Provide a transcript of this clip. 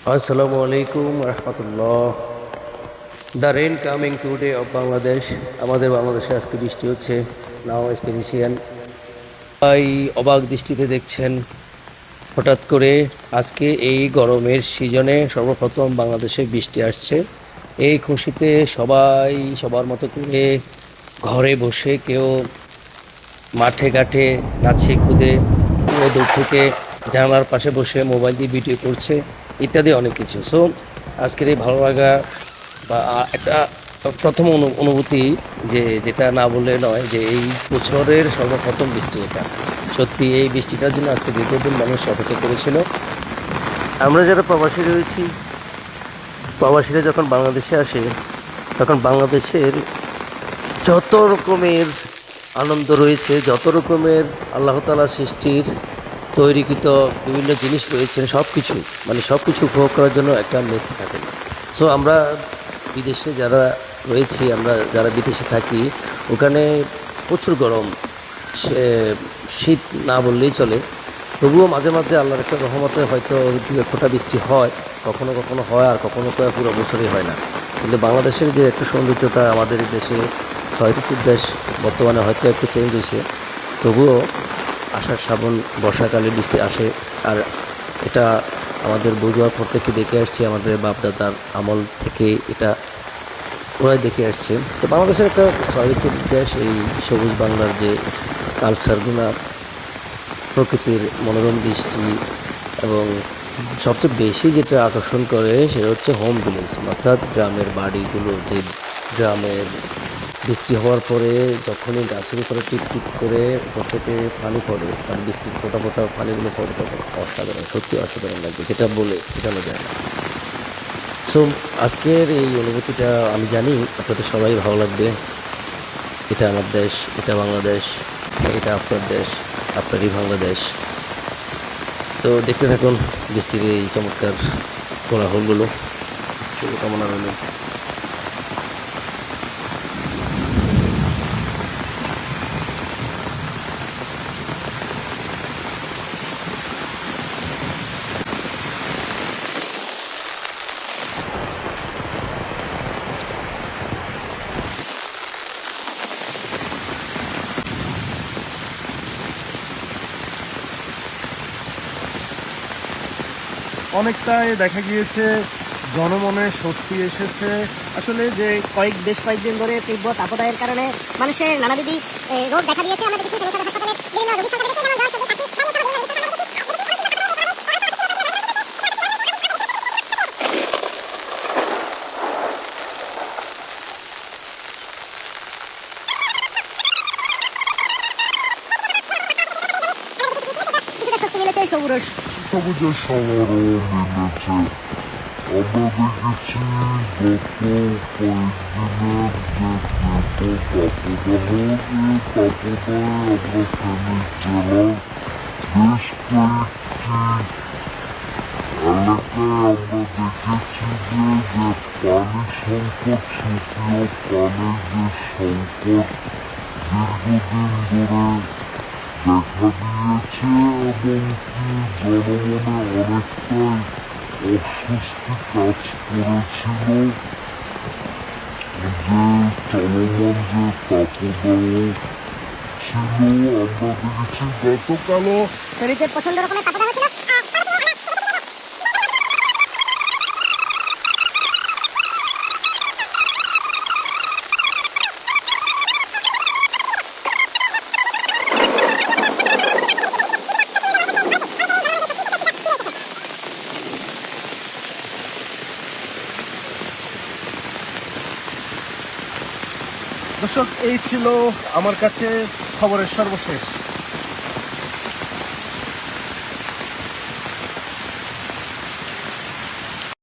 Assalamu alaikum rahmatullah. The rain coming today of Bangladesh. আমাদের বাংলাদেশে আজকে বৃষ্টি হচ্ছে, নাও এক্সপেরিশিয়ান এই অবাক দৃষ্টিতে দেখছেন, হঠাৎ করে আজকে এই গরমের সিজনে সর্বপ্রথম বাংলাদেশে বৃষ্টি আসছে এই খুশিতে সবাই সবার মতো করে ঘরে বসে কেউ মাঠে ঘাটে নাচে কুদে, কেউ দূর থেকে জানালার পাশে বসে মোবাইল দিয়ে ভিডিও করছে ইত্যাদি অনেক কিছু। সো আজকের এই ভালো লাগা বা একটা প্রথম অনু- অনুভূতি যে, যেটা না বললে নয় যে, এই বছরের সর্বপ্রথম বৃষ্টি এটা সত্যি, এই বৃষ্টিটার জন্য আজকে দীর্ঘদিন মানুষ অপেক্ষা করেছিল। আমরা যারা প্রবাসী রয়েছি, প্রবাসীরা যখন বাংলাদেশে আসে, তখন বাংলাদেশের যত রকমের আনন্দ রয়েছে, যত রকমের আল্লাহ তালা সৃষ্টির তৈরিকৃত বিভিন্ন জিনিস রয়েছে সব কিছু মানে সব কিছু উপভোগ করার জন্য একটা নেট থাকে। না সো আমরা বিদেশে যারা রয়েছি, আমরা যারা বিদেশে থাকি, ওখানে প্রচুর গরম, সে- শীত না বললেই চলে। তবুও মাঝে মাঝে আল্লাহর একটা রহমতে হয়তো দু বৃষ্টি হয়, কখনো কখনো হয় আর কখনো তো পুরো বছরই হয় না। কিন্তু বাংলাদেশের যে একটা সৌন্দর্যতা আমাদের দেশে ছয় ঋতুর দেশ বর্তমানে হয়তো একটু চেঞ্জ হয়েছে, তবুও আষাঢ় শ্রাবণ, বর্ষাকালে বৃষ্টি আসে। আর এটা আমাদের বুঝোয়ার পর থেকে দেখে আসছি, আমাদের বাপদাদার আমল থেকে এটা ওরাই দেখে আসছে। তো বাংলাদেশের একটা ঋতুর দেশ এই সবুজ বাংলার যে কালচারগুলো, প্রকৃতির মনোরম দৃষ্টি এবং সবচেয়ে বেশি যেটা আকর্ষণ করে সেটা হচ্ছে হোম ভিলেজ অর্থাৎ গ্রামের বাড়িগুলো, যে গ্রামের বৃষ্টি হওয়ার পরে যখনই গাছের উপরে টিপ টিপ করে উপর থেকে পানি পড়ে, তার বৃষ্টির ফোটা ফোটা পানিগুলো পড়ে তখন অসাধারণ, সত্যি অসাধারণ লাগবে, যেটা বলে বোঝানো যায় না সো আজকের এই অনুভূতিটা আমি জানি, আপনাদের সবাই ভালো লাগবে। এটা আমার দেশ, এটা বাংলাদেশ, এটা আপনার দেশ, আপনারই বাংলাদেশ। তো দেখতে থাকুন বৃষ্টির এই চমৎকার কোলাহলগুলো। শুভকামনা রইল। অনেকটাই দেখা গিয়েছে, জনমনে স্বস্তি এসেছে। আসলে যে কয়েক, বেশ কয়েকদিন ধরে তীব্র তাপদায়ের কারণে মানুষের নানাবিধি রোগ দেখা দিয়েছে। সংখ্যা স্বস্তি মিলেছে এই সবুজ সবুজের সমারোহ মিলেছে আমরা দেখেছি গত কয়েকদিনের যে তীব্র তাপদাহ এই তাপদাহে আমরা ফেনী জেলার বেশ কয়েকটি এলাকায় আমরা দেখেছি যে যে পানি দেখা দিয়েছে এবং কি জনমনে অনেকটাই অস্বস্তি কাজ করেছিল। যে চলমান যে তাপদাহ ছিল আমরা দেখেছি গতকালও শরীরের প্রচণ্ড রকমের তাপদাহ ছিল দর্শক এই ছিল আমার কাছে খবরের সর্বশেষ।